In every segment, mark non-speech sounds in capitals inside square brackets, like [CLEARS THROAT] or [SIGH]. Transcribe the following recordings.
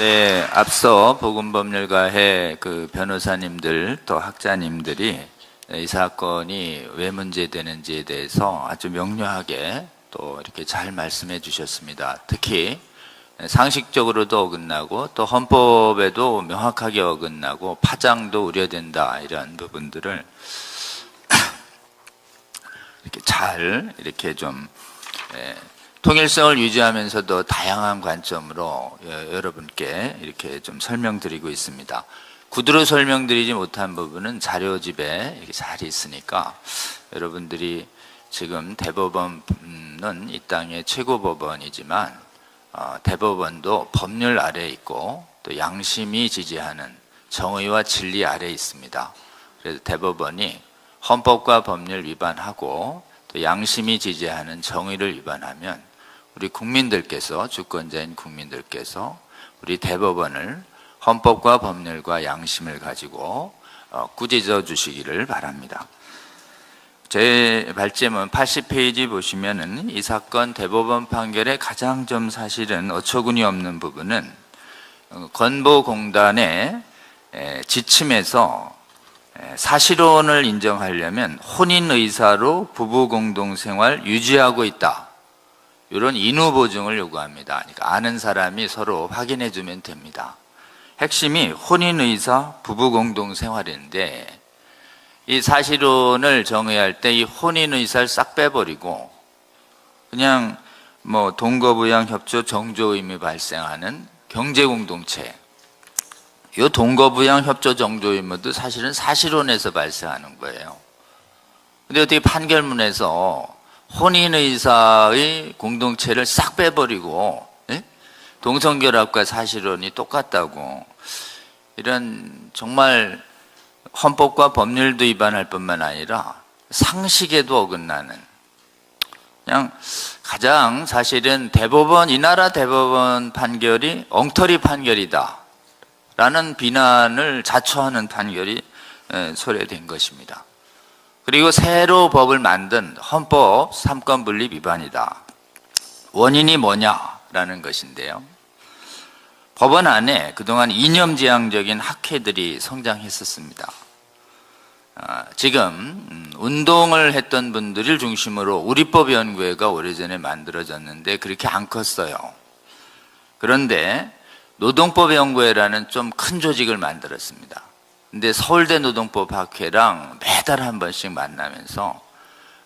네, 앞서 보건법률가의 그 변호사님들 또 학자님들이 이 사건이 왜 문제되는지에 대해서 아주 명료하게 또 이렇게 잘 말씀해 주셨습니다. 특히 상식적으로도 어긋나고 또 헌법에도 명확하게 어긋나고 파장도 우려된다 이런 부분들을 [CLEARS THROAT] 이렇게 잘 이렇게 좀 예, 통일성을 유지하면서도 다양한 관점으로 예, 여러분께 이렇게 좀 설명드리고 있습니다. 구두로 설명드리지 못한 부분은 자료집에 이렇게 잘 있으니까 여러분들이 지금 대법원은 이 땅의 최고 법원이지만 어, 대법원도 법률 아래 있고 또 양심이 지지하는 정의와 진리 아래 있습니다. 그래서 대법원이 헌법과 법률 위반하고 또 양심이 지지하는 정의를 위반하면 우리 국민들께서 주권자인 국민들께서 우리 대법원을 헌법과 법률과 양심을 가지고 어, 꾸짖어 주시기를 바랍니다. 제 발제문 80페이지 보시면은 이 사건 대법원 판결의 가장 좀 사실은 어처구니 없는 부분은 어, 건보공단의 에, 지침에서 에, 사실혼을 인정하려면 혼인 의사로 부부 공동 생활 유지하고 있다. 이런 인후 보증을 요구합니다. 그러니까 아는 사람이 서로 확인해 주면 됩니다. 핵심이 혼인 의사 부부 공동 생활인데 이 사실혼을 정의할 때 이 혼인 의사를 싹 빼버리고 그냥 뭐 동거부양 협조 정조 의미 발생하는 경제 공동체 이 동거부양 협조 정조 의무도 사실은 사실혼에서 발생하는 거예요. 근데 어떻게 판결문에서 혼인 의사의 공동체를 싹 빼버리고 예? 동성결합과 사실혼이 똑같다고 이런 정말 헌법과 법률도 위반할 뿐만 아니라 상식에도 어긋나는 그냥 가장 사실은 대법원 이 나라 대법원 판결이 엉터리 판결이다 라는 비난을 자초하는 판결이 에, 소례된 것입니다. 그리고 새로 법을 만든 헌법 삼권 분립 위반이다. 원인이 뭐냐라는 것인데요. 법원 안에 그동안 이념지향적인 학회들이 성장했었습니다. 아, 지금 음, 운동을 했던 분들을 중심으로 우리법연구회가 오래전에 만들어졌는데 그렇게 안 컸어요. 그런데 노동법연구회라는 좀 큰 조직을 만들었습니다. 근데 서울대 노동법 학회랑 매달 한 번씩 만나면서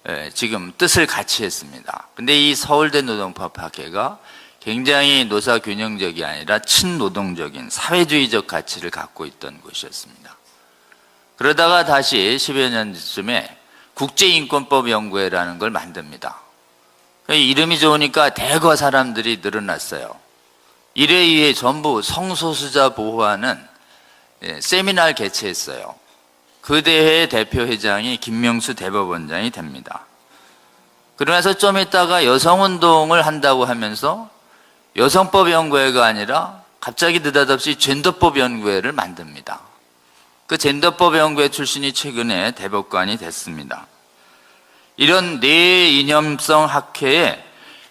예, 지금 뜻을 같이 했습니다. 근데 이 서울대 노동법 학회가 굉장히 노사 균형적이 아니라 친노동적인 사회주의적 가치를 갖고 있던 곳이었습니다. 그러다가 다시 10여 년쯤에 국제인권법 연구회라는 걸 만듭니다. 이름이 좋으니까 대거 사람들이 늘어났어요. 이래 의해 전부 성소수자 보호하는 예, 세미나를 개최했어요. 그 대회의 대표회장이 김명수 대법원장이 됩니다. 그러면서 좀 있다가 여성운동을 한다고 하면서 여성법 연구회가 아니라 갑자기 느닷없이 젠더법 연구회를 만듭니다. 그 젠더법 연구회 출신이 최근에 대법관이 됐습니다. 이런 뇌이념성 학회에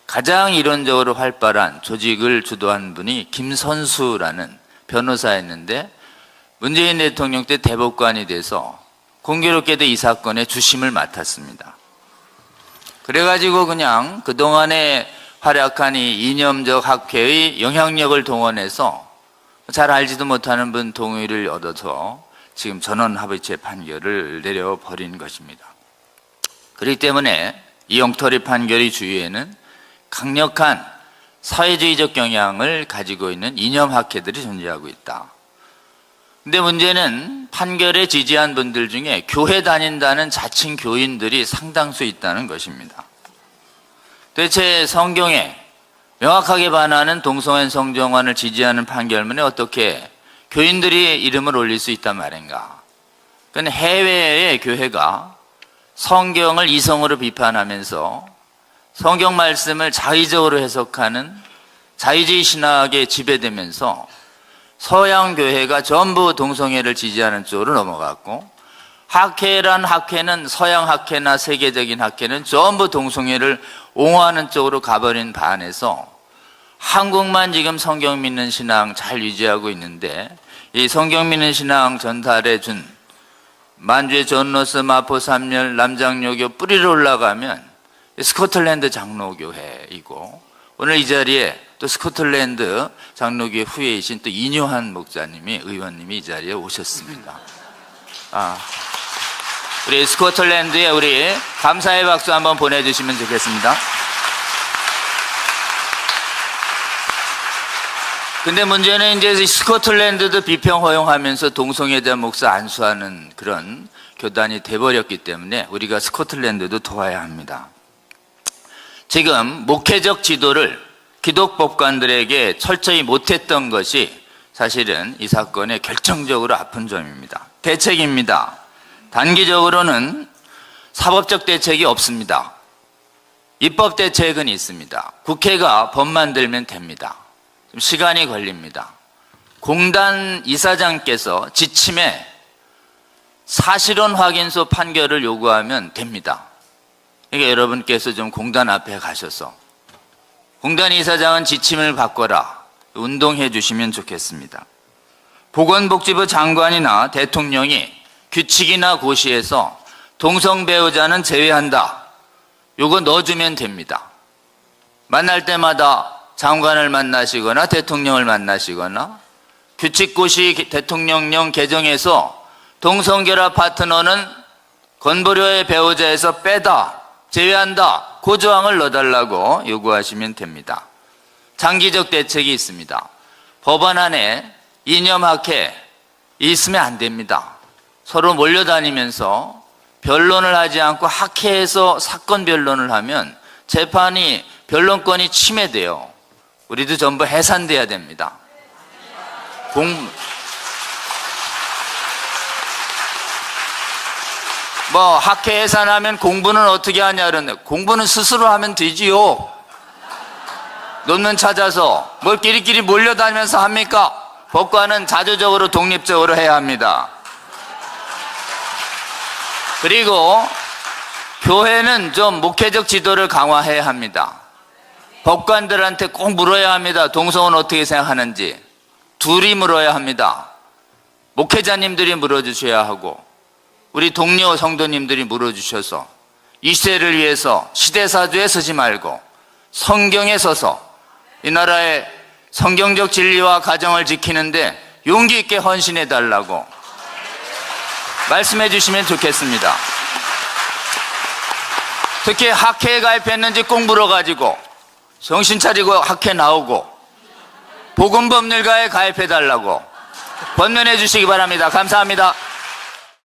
가장 이론적으로 활발한 조직을 주도한 분이 김선수라는 변호사였는데 문재인 대통령 때 대법관이 돼서 공교롭게도 이 사건의 주심을 맡았습니다. 그래가지고 그냥 그동안에 활약한 이 이념적 학회의 영향력을 동원해서 잘 알지도 못하는 분 동의를 얻어서 지금 전원합의체 판결을 내려버린 것입니다. 그렇기 때문에 이 영토리 판결의 주위에는 강력한 사회주의적 경향을 가지고 있는 이념 학회들이 존재하고 있다. 근데 문제는 판결에 지지한 분들 중에 교회 다닌다는 자칭 교인들이 상당수 있다는 것입니다. 대체 성경에 명확하게 반하는 동성애 성정환을 지지하는 판결문에 어떻게 교인들이 이름을 올릴 수 있단 말인가? 그건 해외의 교회가 성경을 이성으로 비판하면서 성경 말씀을 자의적으로 해석하는 자유주의 신학에 지배되면서 서양 교회가 전부 동성애를 지지하는 쪽으로 넘어갔고 학회란 학회는 서양 학회나 세계적인 학회는 전부 동성애를 옹호하는 쪽으로 가버린 반에서 한국만 지금 성경 믿는 신앙 잘 유지하고 있는데 이 성경 믿는 신앙 전달해 준 만주의 전로스 마포 삼열 남장로교 뿌리로 올라가면 스코틀랜드 장로교회이고 오늘 이 자리에 또 스코틀랜드 장로교회 후예이신 또 이뇨한 목사님이 의원님이 이 자리에 오셨습니다. 아, 우리 스코틀랜드에 우리 감사의 박수 한번 보내주시면 좋겠습니다. 근데 문제는 이제 스코틀랜드도 비평 허용하면서 동성애자 목사 안수하는 그런 교단이 돼버렸기 때문에 우리가 스코틀랜드도 도와야 합니다. 지금 목회적 지도를 기독법관들에게 철저히 못했던 것이 사실은 이 사건의 결정적으로 아픈 점입니다. 대책입니다. 단기적으로는 사법적 대책이 없습니다. 입법 대책은 있습니다. 국회가 법 만들면 됩니다. 좀 시간이 걸립니다. 공단 이사장께서 지침에 사실혼 확인서 판결을 요구하면 됩니다. 그러니까 여러분께서 좀 공단 앞에 가셔서 공단 이사장은 지침을 바꿔라 운동해 주시면 좋겠습니다. 보건복지부 장관이나 대통령이 규칙이나 고시에서 동성 배우자는 제외한다. 요거 넣어주면 됩니다. 만날 때마다 장관을 만나시거나 대통령을 만나시거나 규칙고시 대통령령 개정에서 동성결합 파트너는 건보료의 배우자에서 빼다, 제외한다, 그 조항을 넣어달라고 요구하시면 됩니다. 장기적 대책이 있습니다. 법안 안에 이념학회 있으면 안 됩니다. 서로 몰려다니면서 변론을 하지 않고 학회에서 사건 변론을 하면 재판이 변론권이 침해돼요. 우리도 전부 해산돼야 됩니다. 공 뭐 학회 해산하면 공부는 어떻게 하냐 그러는데 공부는 스스로 하면 되지요. 논문 찾아서 뭘 끼리끼리 몰려다니면서 합니까? 법관은 자주적으로 독립적으로 해야 합니다. 그리고 교회는 좀 목회적 지도를 강화해야 합니다. 법관들한테 꼭 물어야 합니다. 동성은 어떻게 생각하는지. 둘이 물어야 합니다. 목회자님들이 물어주셔야 하고, 우리 동료 성도님들이 물어주셔서, 이 시대를 위해서 시대사주에 서지 말고, 성경에 서서, 이 나라의 성경적 진리와 가정을 지키는데 용기 있게 헌신해 달라고 말씀해 주시면 좋겠습니다. 특히 학회에 가입했는지 꼭 물어가지고 정신 차리고 학회 나오고 복음법률가에 가입해 달라고 권면해 주시기 바랍니다. 감사합니다.